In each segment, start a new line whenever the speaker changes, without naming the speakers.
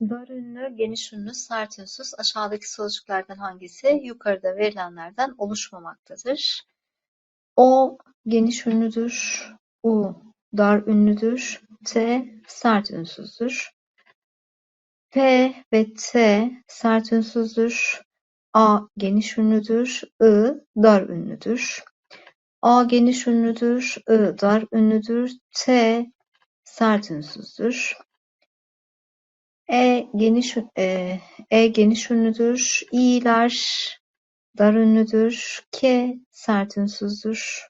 Dar ünlü, geniş ünlü, sert ünsüz aşağıdaki sözcüklerden hangisi yukarıda verilenlerden oluşmamaktadır? O geniş ünlüdür. U dar ünlüdür. T sert ünsüzdür. P ve T sert ünsüzdür. A geniş ünlüdür. I dar ünlüdür. A geniş ünlüdür. I dar ünlüdür. T sert ünsüzdür. E geniş e, e geniş ünlüdür. İ'ler dar ünlüdür. K sert ünsüzdür.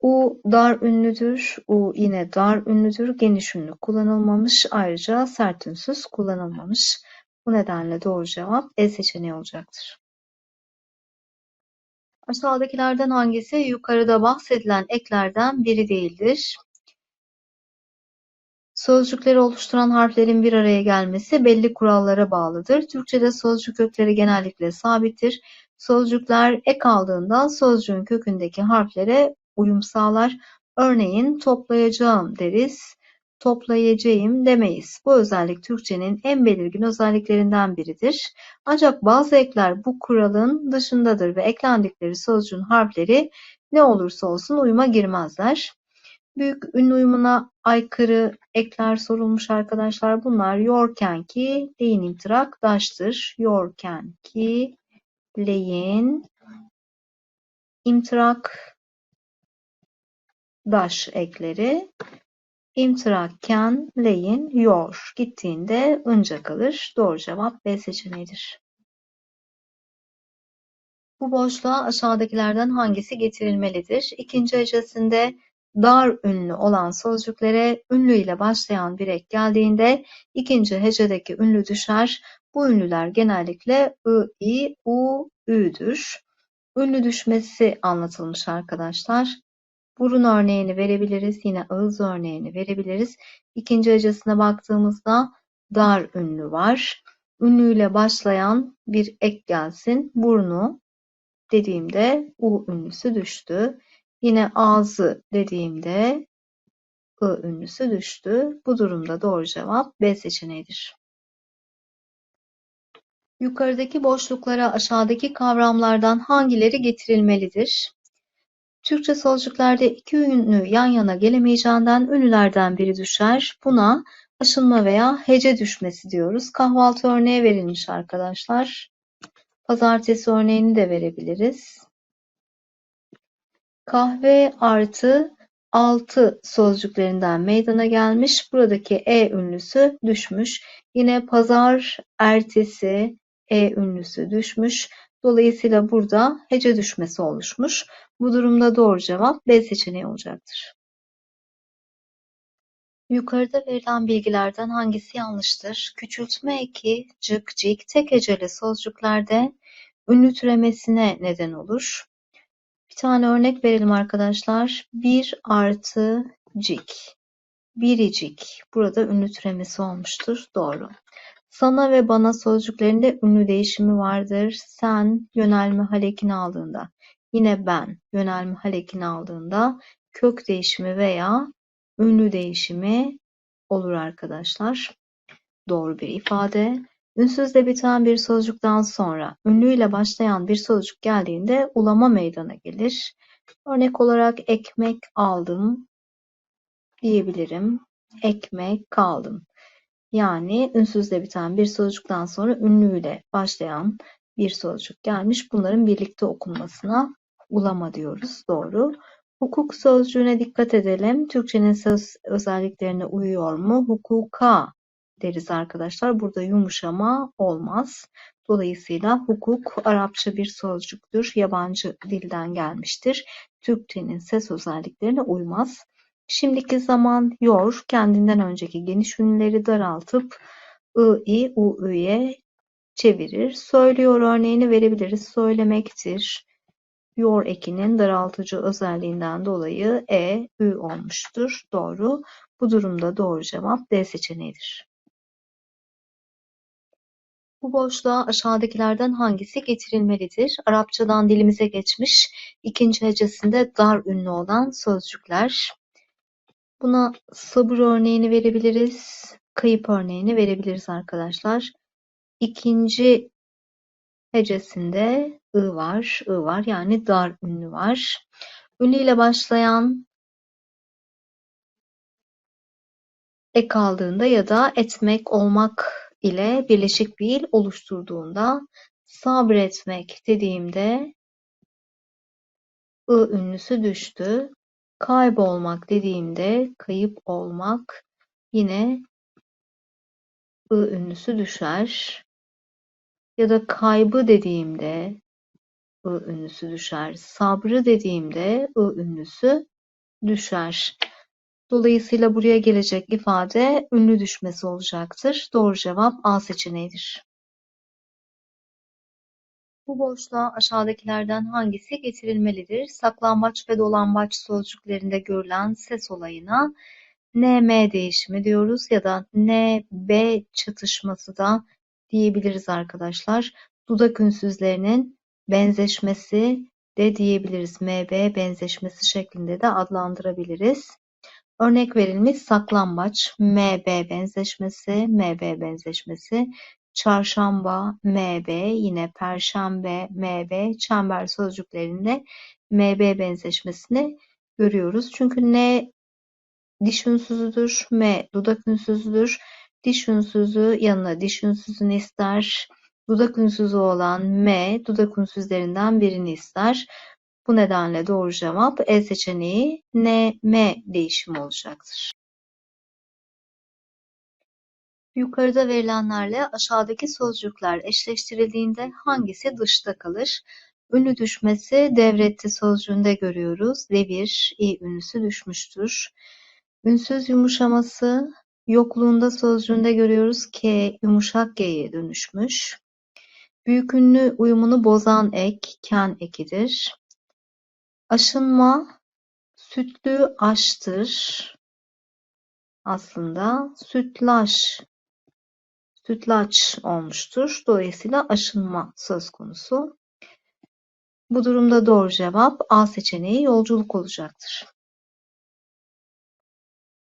U dar ünlüdür. U yine dar ünlüdür. Geniş ünlü kullanılmamış. Ayrıca sert ünsüz kullanılmamış. Bu nedenle doğru cevap E seçeneği olacaktır. Aşağıdakilerden hangisi yukarıda bahsedilen eklerden biri değildir? Sözcükleri oluşturan harflerin bir araya gelmesi belli kurallara bağlıdır. Türkçede sözcük kökleri genellikle sabittir. Sözcükler ek aldığında sözcüğün kökündeki harflere uyum sağlar. Örneğin toplayacağım deriz, toplayacağım demeyiz. Bu özellik Türkçenin en belirgin özelliklerinden biridir. Ancak bazı ekler bu kuralın dışındadır ve eklendikleri sözcüğün harfleri ne olursa olsun uyuma girmezler. Büyük ün uyumuna aykırı ekler sorulmuş arkadaşlar. Bunlar yorken ki, leyin imtirak, daştır. Yorken ki, leyin imtirak, daş ekleri. İmtirakken, leyin, yor. Gittiğinde ınca kalır. Doğru cevap B seçeneğidir. Bu boşluğa aşağıdakilerden hangisi getirilmelidir? İkinci hecesinde dar ünlü olan sözcüklere ünlü ile başlayan bir ek geldiğinde ikinci hecedeki ünlü düşer. Bu ünlüler genellikle ı, i, u, ü'dür. Ünlü düşmesi anlatılmış arkadaşlar. Burun örneğini verebiliriz. Yine ağız örneğini verebiliriz. İkinci hecesine baktığımızda dar ünlü var. Ünlüyle başlayan bir ek gelsin. Burnu dediğimde u ünlüsü düştü. Yine ağzı dediğimde ı ünlüsü düştü. Bu durumda doğru cevap B seçeneğidir. Yukarıdaki boşluklara aşağıdaki kavramlardan hangileri getirilmelidir? Türkçe sözcüklerde iki ünlü yan yana gelemeyeceğinden ünlülerden biri düşer. Buna aşınma veya hece düşmesi diyoruz. Kahvaltı örneği verilmiş arkadaşlar. Pazartesi örneğini de verebiliriz. Kahve artı altı sözcüklerinden meydana gelmiş. Buradaki e ünlüsü düşmüş. Yine pazar ertesi e ünlüsü düşmüş. Dolayısıyla burada hece düşmesi oluşmuş. Bu durumda doğru cevap B seçeneği olacaktır. Yukarıda verilen bilgilerden hangisi yanlıştır? Küçültme eki, cık, cik, tek heceli sözcüklerde ünlü türemesine neden olur. Bir tane örnek verelim arkadaşlar. Bir artı cik. Biricik. Burada ünlü türemesi olmuştur. Doğru. Sana ve bana sözcüklerinde ünlü değişimi vardır. Sen yönelme halekini aldığında. Yine ben yönelme halekini aldığında kök değişimi veya ünlü değişimi olur arkadaşlar. Doğru bir ifade. Ünsüzle biten bir sözcükten sonra ünlüyle başlayan bir sözcük geldiğinde ulama meydana gelir. Örnek olarak ekmek aldım diyebilirim. Ekmek kaldım. Yani ünsüzle biten bir sözcükten sonra ünlüyle başlayan bir sözcük gelmiş. Bunların birlikte okunmasına ulama diyoruz. Doğru. Hukuk sözcüğüne dikkat edelim. Türkçenin söz özelliklerine uyuyor mu? Hukuka deriz arkadaşlar. Burada yumuşama olmaz. Dolayısıyla hukuk Arapça bir sözcüktür. Yabancı dilden gelmiştir. Türkçenin ses özelliklerine uymaz. Şimdiki zaman yor kendinden önceki geniş ünlüleri daraltıp ı, i, u, ü'ye çevirir. Söylüyor örneğini verebiliriz. Söylemektir. Yor ekinin daraltıcı özelliğinden dolayı e, ü olmuştur. Doğru. Bu durumda doğru cevap D seçeneğidir. Bu boşluğa aşağıdakilerden hangisi getirilmelidir? Arapçadan dilimize geçmiş, ikinci hecesinde dar ünlü olan sözcükler. Buna sabır örneğini verebiliriz. kayıp örneğini verebiliriz arkadaşlar. İkinci hecesinde ı var, ı var yani dar ünlü var. Ünlü ile başlayan ek aldığında ya da etmek, olmak ile birleşik fiil oluşturduğunda sabretmek dediğimde ı ünlüsü düştü. Kaybolmak dediğimde kayıp olmak yine ı ünlüsü düşer. Ya da kaybı dediğimde ı ünlüsü düşer. Sabrı dediğimde ı ünlüsü düşer. Dolayısıyla buraya gelecek ifade ünlü düşmesi olacaktır. Doğru cevap A seçeneğidir. Bu boşluğa aşağıdakilerden hangisi getirilmelidir? Saklambaç ve dolambaç sözcüklerinde görülen ses olayına NM değişimi diyoruz ya da NB çatışması da diyebiliriz arkadaşlar. Dudak ünsüzlerinin benzeşmesi de diyebiliriz. MB benzeşmesi şeklinde de adlandırabiliriz. Örnek verilmiş saklambaç, MB benzeşmesi, MB benzeşmesi, çarşamba, MB, yine perşembe, MB, çember sözcüklerinde MB benzeşmesini görüyoruz. Çünkü N diş ünsüzüdür, M dudak ünsüzüdür. Diş ünsüzü yanına diş ünsüzünü ister. Dudak ünsüzü olan M dudak ünsüzlerinden birini ister. Bu nedenle doğru cevap E seçeneği N, M değişimi olacaktır. Yukarıda verilenlerle aşağıdaki sözcükler eşleştirildiğinde hangisi dışta kalır? Ünlü düşmesi devretti sözcüğünde görüyoruz. Devir, i ünlüsü düşmüştür. Ünsüz yumuşaması yokluğunda sözcüğünde görüyoruz. K yumuşak G'ye dönüşmüş. Büyük ünlü uyumunu bozan ek, ken ekidir. Aşınma sütlü aştır. Aslında sütlaç sütlaç olmuştur. Dolayısıyla aşınma söz konusu. Bu durumda doğru cevap A seçeneği yolculuk olacaktır.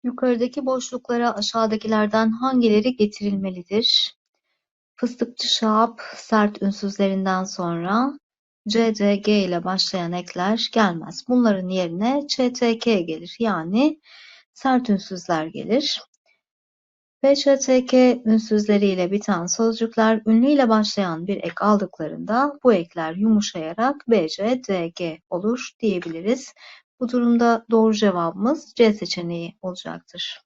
Yukarıdaki boşluklara aşağıdakilerden hangileri getirilmelidir? Fıstıkçı şahap sert ünsüzlerinden sonra C, D, G ile başlayan ekler gelmez. Bunların yerine Ç, T, K gelir. Yani sert ünsüzler gelir. P, Ç, T, K ünsüzleriyle biten sözcükler ünlü ile başlayan bir ek aldıklarında bu ekler yumuşayarak B, C, D, G olur diyebiliriz. Bu durumda doğru cevabımız C seçeneği olacaktır.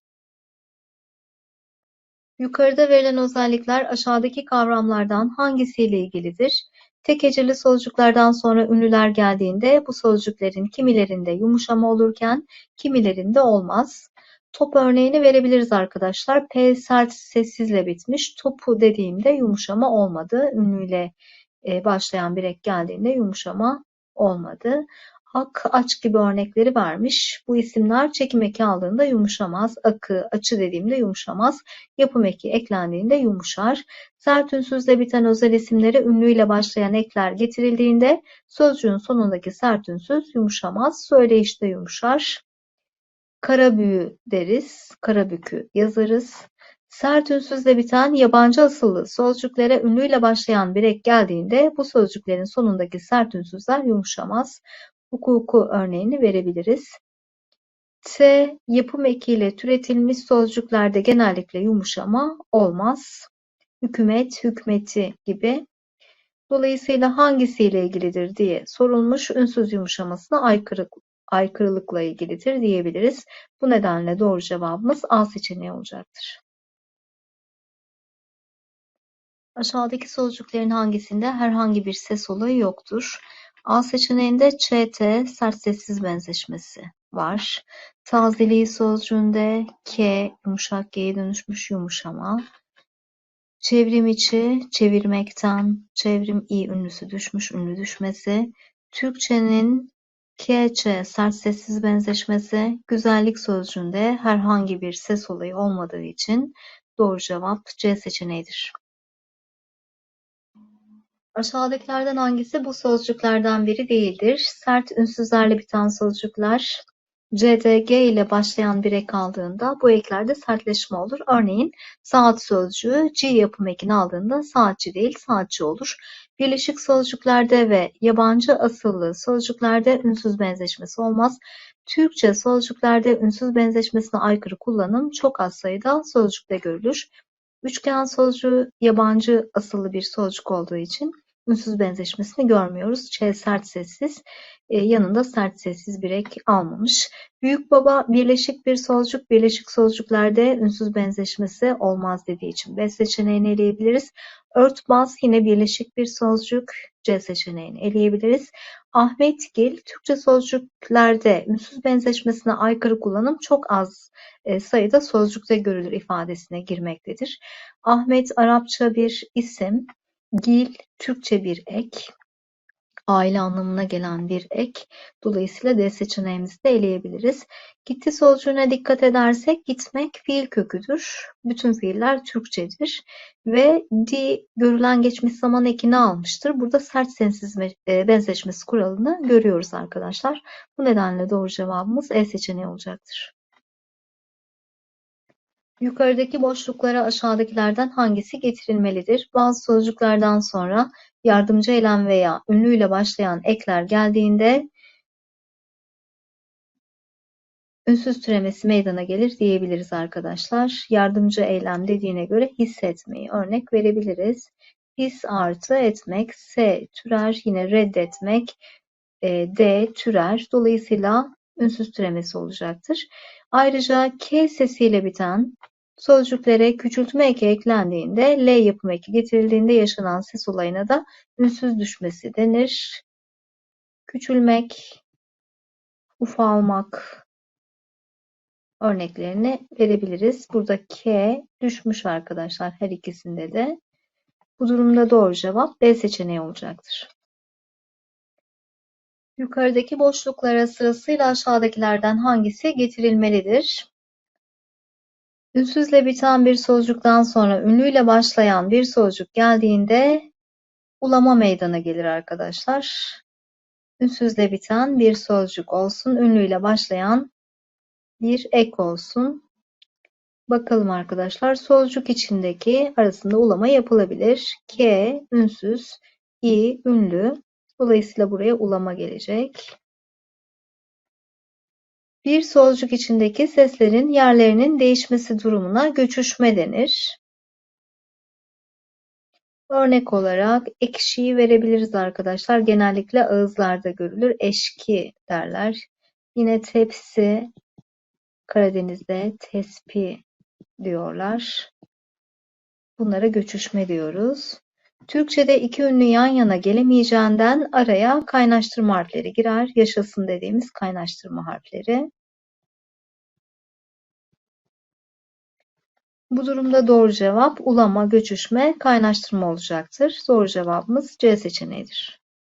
Yukarıda verilen özellikler aşağıdaki kavramlardan hangisiyle ilgilidir? Tek heceli sözcüklerden sonra ünlüler geldiğinde bu sözcüklerin kimilerinde yumuşama olurken kimilerinde olmaz. Top örneğini verebiliriz arkadaşlar. P sert sessizle bitmiş. Topu dediğimde yumuşama olmadı. Ünlüyle e, başlayan bir ek geldiğinde yumuşama olmadı. Ak, aç gibi örnekleri vermiş. Bu isimler çekim eki aldığında yumuşamaz. Akı, açı dediğimde yumuşamaz. Yapım eki eklendiğinde yumuşar. Sert ünsüzle biten özel isimlere ünlüyle başlayan ekler getirildiğinde sözcüğün sonundaki sert ünsüz yumuşamaz. Söyleyişte yumuşar. Kara büyü deriz. Karabükü yazarız. Sert ünsüzle biten yabancı asıllı sözcüklere ünlüyle başlayan bir ek geldiğinde bu sözcüklerin sonundaki sert ünsüzler yumuşamaz hukuku örneğini verebiliriz. T yapım ekiyle türetilmiş sözcüklerde genellikle yumuşama olmaz. Hükümet, hükmeti gibi. Dolayısıyla hangisiyle ilgilidir diye sorulmuş ünsüz yumuşamasına aykırı, aykırılıkla ilgilidir diyebiliriz. Bu nedenle doğru cevabımız A seçeneği olacaktır. Aşağıdaki sözcüklerin hangisinde herhangi bir ses olayı yoktur? A seçeneğinde ÇT sert sessiz benzeşmesi var. Tazeliği sözcüğünde K yumuşak G'ye dönüşmüş yumuşama. Çevrim içi çevirmekten çevrim i ünlüsü düşmüş ünlü düşmesi. Türkçenin KÇ sert sessiz benzeşmesi güzellik sözcüğünde herhangi bir ses olayı olmadığı için doğru cevap C seçeneğidir. Aşağıdakilerden hangisi bu sözcüklerden biri değildir? Sert ünsüzlerle biten sözcükler C'de G ile başlayan bir ek aldığında bu eklerde sertleşme olur. Örneğin saat sözcüğü C yapım ekini aldığında saatçi değil saatçi olur. Birleşik sözcüklerde ve yabancı asıllı sözcüklerde ünsüz benzeşmesi olmaz. Türkçe sözcüklerde ünsüz benzeşmesine aykırı kullanım çok az sayıda sözcükte görülür. Üçgen sözcüğü yabancı asıllı bir sözcük olduğu için ünsüz benzeşmesini görmüyoruz. Ç sert sessiz, e, yanında sert sessiz bir ek almamış. Büyük baba birleşik bir sözcük, birleşik sözcüklerde ünsüz benzeşmesi olmaz dediği için B seçeneğini eleyebiliriz. Örtbas yine birleşik bir sözcük, C seçeneğini eleyebiliriz. Ahmetgil, Türkçe sözcüklerde ünsüz benzeşmesine aykırı kullanım çok az e, sayıda sözcükte görülür ifadesine girmektedir. Ahmet Arapça bir isim, Gil Türkçe bir ek, aile anlamına gelen bir ek. Dolayısıyla D seçeneğimizi de eleyebiliriz. Gitti sözcüğüne dikkat edersek gitmek fiil köküdür. Bütün fiiller Türkçedir. Ve di görülen geçmiş zaman ekini almıştır. Burada sert sensiz e, benzeşmesi kuralını görüyoruz arkadaşlar. Bu nedenle doğru cevabımız E seçeneği olacaktır. Yukarıdaki boşluklara aşağıdakilerden hangisi getirilmelidir? Bazı sözcüklerden sonra yardımcı eylem veya ünlüyle başlayan ekler geldiğinde ünsüz türemesi meydana gelir diyebiliriz arkadaşlar. Yardımcı eylem dediğine göre hissetmeyi örnek verebiliriz. His artı etmek, S türer, yine reddetmek, e, D türer. Dolayısıyla ünsüz türemesi olacaktır. Ayrıca K sesiyle biten sözcüklere küçültme eki eklendiğinde L yapım eki getirildiğinde yaşanan ses olayına da ünsüz düşmesi denir. Küçülmek, ufalmak örneklerini verebiliriz. Burada K düşmüş arkadaşlar her ikisinde de. Bu durumda doğru cevap B seçeneği olacaktır. Yukarıdaki boşluklara sırasıyla aşağıdakilerden hangisi getirilmelidir? Ünsüzle biten bir sözcükten sonra ünlüyle başlayan bir sözcük geldiğinde ulama meydana gelir arkadaşlar. Ünsüzle biten bir sözcük olsun, ünlüyle başlayan bir ek olsun. Bakalım arkadaşlar sözcük içindeki arasında ulama yapılabilir. K ünsüz, i ünlü. Dolayısıyla buraya ulama gelecek. Bir sözcük içindeki seslerin yerlerinin değişmesi durumuna göçüşme denir. Örnek olarak ekşiyi verebiliriz arkadaşlar. Genellikle ağızlarda görülür. Eşki derler. Yine tepsi, Karadeniz'de tespi diyorlar. Bunlara göçüşme diyoruz. Türkçe'de iki ünlü yan yana gelemeyeceğinden araya kaynaştırma harfleri girer. Yaşasın dediğimiz kaynaştırma harfleri. Bu durumda doğru cevap ulama, göçüşme, kaynaştırma olacaktır. Doğru cevabımız C seçeneğidir.